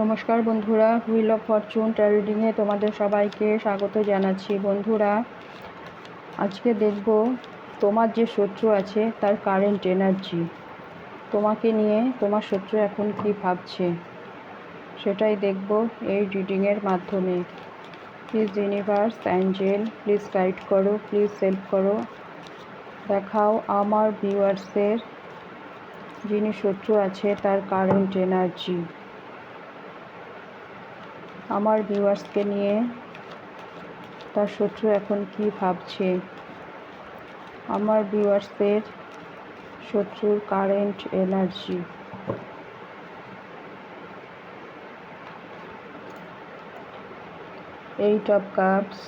নমস্কার বন্ধুরা wheel of Fortune ট্যারিডিংয়ে তোমাদের সবাইকে স্বাগত জানাচ্ছি। বন্ধুরা, আজকে দেখব তোমার যে শত্রু আছে, তার কারেন্ট এনার্জি তোমাকে নিয়ে তোমার শত্রু এখন কি ভাবছে, সেটাই দেখব এই রিডিংয়ের মাধ্যমে। Please universe angel please guide করো প্লিজ হেল্প করো। দেখাও আমার ভিউয়ার্সের যিনি শত্রু আছে, তার কারেন্ট এনার্জি আমার ভিউয়ার্সকে নিয়ে তার শত্রু এখন কি ভাবছে? আমার ভিউয়ার্সদের শত্রুর current energy eight of cups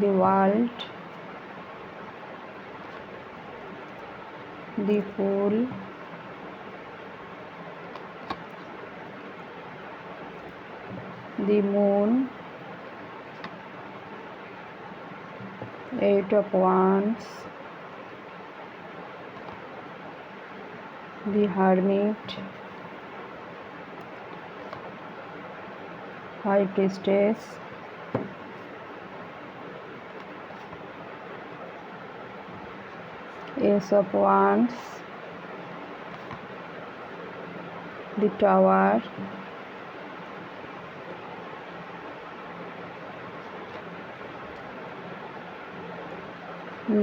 the world fool the moon eight of wands the hermit high priestess ace of wands the tower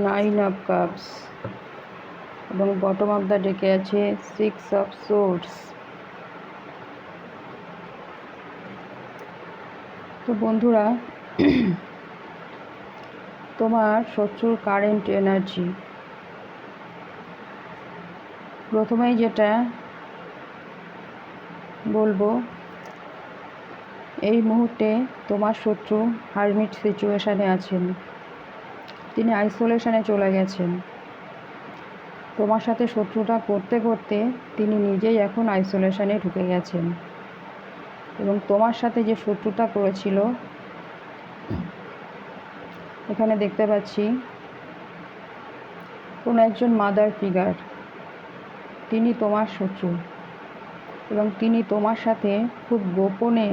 nine of cups এবং বটম অফ দ্য ডেকে আছে সিক্স অফ সোর্স তো বন্ধুরা তোমার শত্রুর current energy প্রথমেই যেটা বলব, এই মুহূর্তে তোমার শত্রু হারমিট সিচুয়েশানে আছেন। তিনি আইসোলেশনে চলে গেছেন। তোমার সাথে শত্রুতা করতে করতে তিনি নিজেই এখন আইসোলেশনে ঢুকে গেছেন। এবং তোমার সাথে যে শত্রুতা করেছিল, এখানে দেখতে পাচ্ছি, কোনো একজন মাদার ফিগার তিনি তোমার শত্রু এবং তিনি তোমার সাথে খুব গোপনে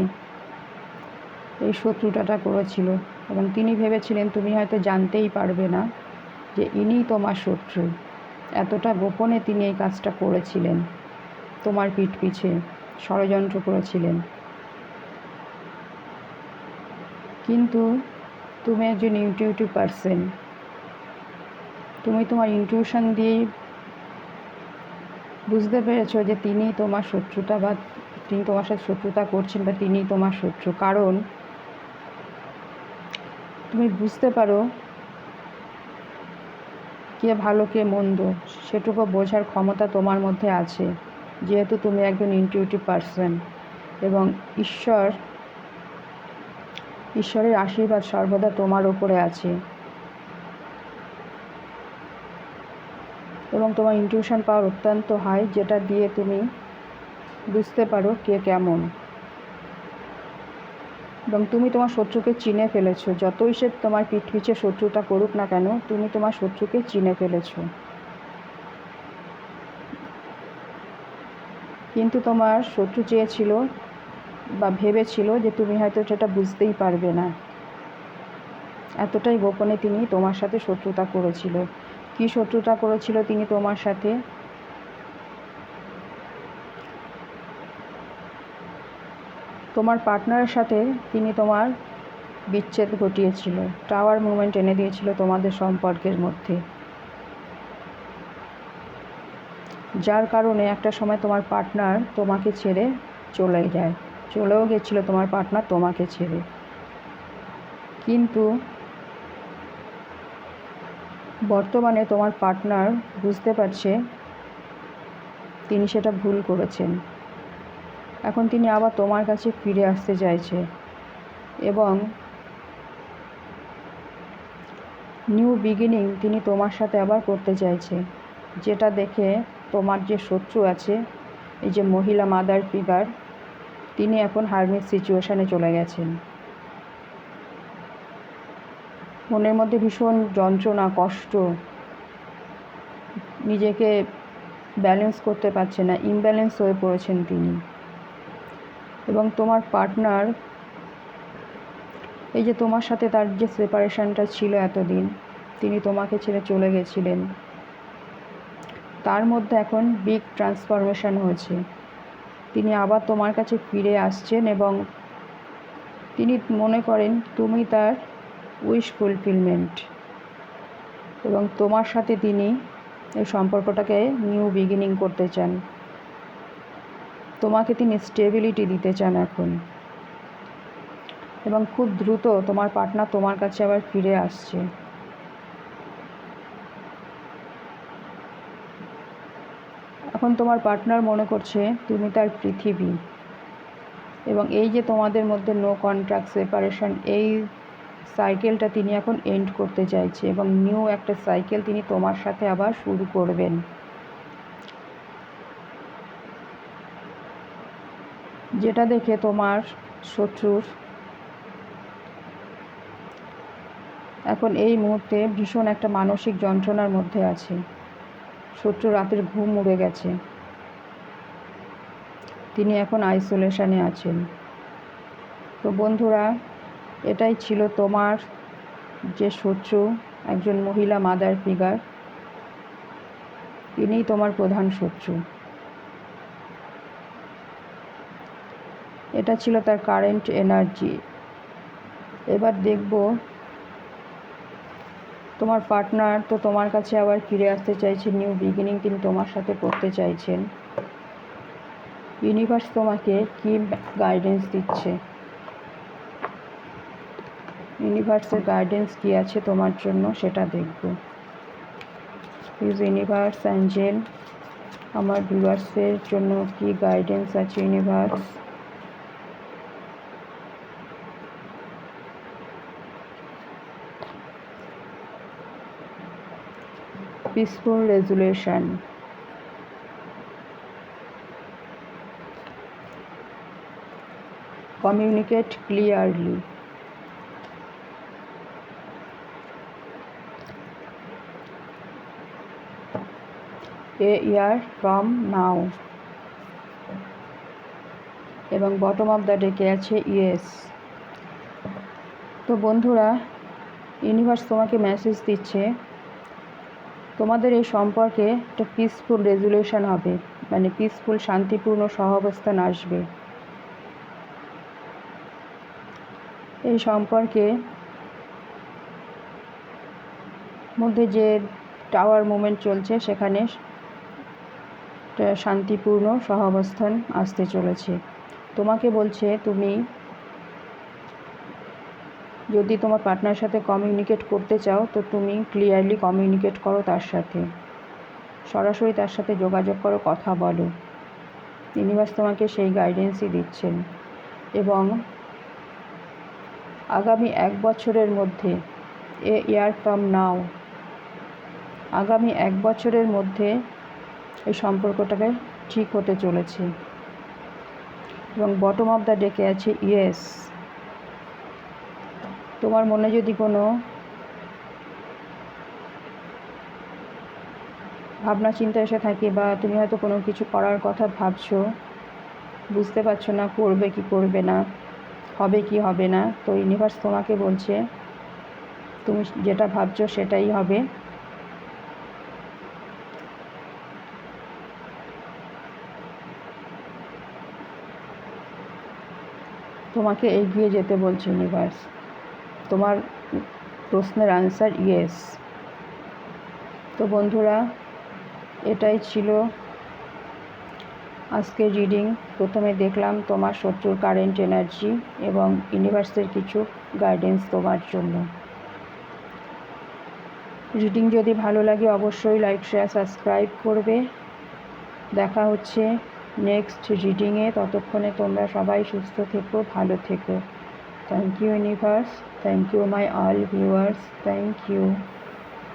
এই শত্রুতাটা করেছিল এবং তিনি ভেবেছিলেন, তুমি হয়তো জানতেই পারবে না যে ইনি তোমার শত্রু। এতটা গোপনে তিনি এই কাজটা করেছিলেন, তোমার পিঠ পিছে ষড়যন্ত্র করেছিলেন। কিন্তু তুমি একজন ইউটিউটিভ পারসন তুমি তোমার ইনটিউশন দিয়েই বুঝতে পেরেছ যে তিনি তোমার শত্রুতা বা তিনি তোমার সাথে শত্রুতা করছেন বা তিনি তোমার শত্রু। কারণ তুমি বুঝতে পারো কে ভালো, কে মন্দ, সেটুকু বোঝার ক্ষমতা তোমার মধ্যে আছে। যেহেতু তুমি একজন ইনটিউটিভ পারসন এবং ঈশ্বর, ঈশ্বরের আশীর্বাদ সর্বদা তোমার ওপরে আছে। এবং তোমার ইনটিউশন পাওয়ার অত্যন্ত হাই যেটা দিয়ে তুমি বুঝতে পারো কে কেমন। এবং তুমি তোমার শত্রুকে চিনে ফেলেছো। যতই সে তোমার পিঠ পিছে শত্রুতা করুক না কেন, তুমি তোমার শত্রুকে চিনে ফেলেছো। কিন্তু তোমার শত্রু চেয়েছিল বা ভেবেছিল যে তুমি হয়তো সেটা বুঝতেই পারবে না। এতটাই গোপনে তিনি তোমার সাথে শত্রুতা করেছিল। কি শত্রুতা করেছিল তিনি তোমার সাথে? তোমার পার্টনারের সাথে তিনি তোমার বিচ্ছেদ ঘটিয়েছিল। টাওয়ার মুভমেন্ট এনে দিয়েছিল তোমাদের সম্পর্কের মধ্যে। যার কারণে একটা সময় তোমার পার্টনার তোমাকে ছেড়ে চলে যায়। চলেও গেছিল, তোমার পার্টনার তোমাকে ছেড়ে। কিন্তু বর্তমানে তোমার পার্টনার বুঝতে পারছে তিনি সেটা ভুল করেছেন। এখন তিনি আবার তোমার কাছে ফিরে আসতে চাইছে এবং নিউ বিগিনিং তিনি তোমার সাথে আবার করতে চাইছে। যেটা দেখে তোমার যে শত্রু আছে, এই যে মহিলা মাদার ফিগার তিনি এখন হার্মিট সিচুয়েশানে চলে গেছেন। মনের মধ্যে ভীষণ যন্ত্রণা, কষ্ট, নিজেকে ব্যালেন্স করতে পারছে না ইমব্যালেন্স হয়ে পড়েছেন তিনি। এবং তোমার পার্টনার এই যে তোমার সাথে তার যে সেপারেশনটা ছিল এতদিন, তিনি তোমাকে ছেড়ে চলে গেছিলেন। তার মধ্যে এখন বিগ ট্রান্সফরমেশন হয়েছে। তিনি আবার তোমার কাছে ফিরে আসছেন এবং তিনি মনে করেন, তুমি তার উইশ ফুলফিলমেন্ট। এবং তোমার সাথে তিনি এই সম্পর্কটাকে নিউ বিগিনিং করতে চান। তোমাকে তিনি স্টেবিলিটি দিতে চান এখন। এবং খুব দ্রুত তোমার পার্টনার তোমার কাছে আবার ফিরে আসছে। এখন তোমার পার্টনার মনে করছে তুমি তার পৃথিবী। এবং এই যে তোমাদের মধ্যে নো কন্ট্রাক্ট সেপারেশন এই সাইকেলটা তিনি এখন এন্ড করতে চাইছে এবং নিউ একটা সাইকেল তিনি তোমার সাথে আবার শুরু করবেন। যেটা দেখে তোমার শত্রুর এখন এই মুহূর্তে ভীষণ একটা মানসিক যন্ত্রণার মধ্যে আছে। শত্রু রাতের ঘুম উড়ে গেছে। তিনি এখন আইসোলেশনে আছেন। তো বন্ধুরা এটাই ছিল তোমার যে শত্রু, একজন মহিলা মাদার ফিগার। তিনিই তোমার প্রধান শত্রু। এটা ছিল তার কারেন্ট এনার্জি এবার দেখব তোমার পার্টনার তো তোমার কাছে আবার ফিরে আসতে চাইছে নিউ বিগিনিং তিনি তোমার সাথে করতে চাইছেন। ইউনিভার্স তোমাকে কি গাইডেন্স দিচ্ছে? ইউনিভার্সের গাইডেন্স কী আছে তোমার জন্য সেটা দেখব। প্লিজ ইউনিভার্স অ্যাঞ্জেল আমার ভিউয়ার্সের জন্য কি গাইডেন্স আছে universe peaceful resolution. Communicate clearly. A year from now. এবং বটম অফ দ্য ডেকে আছে ইয়েস তো বন্ধুরা ইউনিভার্স তোমাকে মেসেজ দিচ্ছে, তোমাদের এই সম্পর্কে একটা পিসফুল রেজুলেশন হবে মানে পিসফুল শান্তিপূর্ণ, সহাবস্থান আসবে। এই সম্পর্কে মধ্যে যে টাওয়ার মুভমেন্ট চলছে, সেখানে শান্তিপূর্ণ সহাবস্থান আসতে চলেছে। তোমাকে বলছে, তুমি যদি তোমার পার্টনার সাথে কমিউনিকেট করতে চাও, তো তুমি ক্লিয়ারলি কমিউনিকেট করো তার সাথে। সরাসরি তার সাথে যোগাযোগ করো, কথা বলো। ইউনিভার্স তোমাকে সেই গাইডেন্সই দিচ্ছেন। এবং আগামী এক বছরের মধ্যে, এ ইয়ার ফ্রম নাও, আগামী এক বছরের মধ্যে এই সম্পর্কটাকে ঠিক হতে চলেছে। এবং বটম অফ দ্য ডেকে আছে ইয়েস তোমার মনে যদি কোনো ভাবনা, চিন্তা এসে থাকে বা তুমি হয়তো কোনো কিছু করার কথা ভাবছ, বুঝতে পারছ না করবে কি করবে না, হবে কি হবে না, তো ইউনিভার্স তোমাকে বলছে, তুমি যেটা ভাবছ সেটাই হবে। তোমাকে এগিয়ে যেতে বলছে ইউনিভার্স তোমার প্রশ্নের আনসার ইয়েস তো বন্ধুরা, এটাই ছিল আজকের রিডিং প্রথমে দেখলাম তোমার শত্রুর কারেন্ট এনার্জি এবং ইউনিভার্সের কিছু গাইডেন্স তোমার জন্য। রিডিং যদি ভালো লাগে, অবশ্যই লাইক শেয়ার সাবস্ক্রাইব করবে। দেখা হচ্ছে নেক্সট রিডিংয়ে ততক্ষণে তোমরা সবাই সুস্থ থেকো, ভালো থেকো। Thank you universe thank you my all viewers thank you